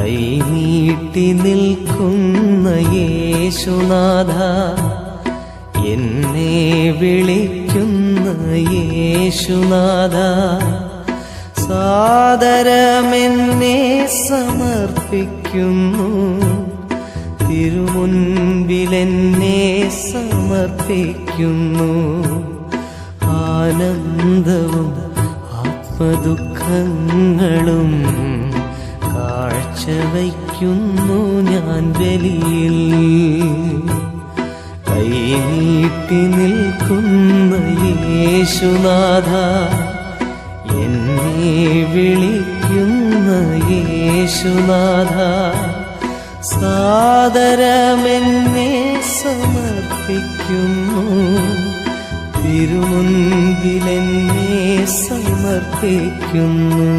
കൈനീട്ടി നിൽക്കുന്ന യേശുനാഥ എന്നെ വിളിക്കുന്ന യേശുനാഥ സാദരമെന്നെ സമർപ്പിക്കുന്നു. തിരുമുൻപിലെന്നെ സമർപ്പിക്കുന്നു. ആനന്ദവും ആത്മദുഃഖങ്ങളും കാഴ്ചവയ്ക്കുന്നു ഞാൻ ബലിയിൽ കൈനീട്ടി നിൽക്കുന്ന യേശുനാഥ എന്നെ വിളിക്കുന്ന യേശുനാഥ സാദരമെന്നെ സമർപ്പിക്കുന്നു. തിരുമുൻപിലെന്നെ സമർപ്പിക്കുന്നു.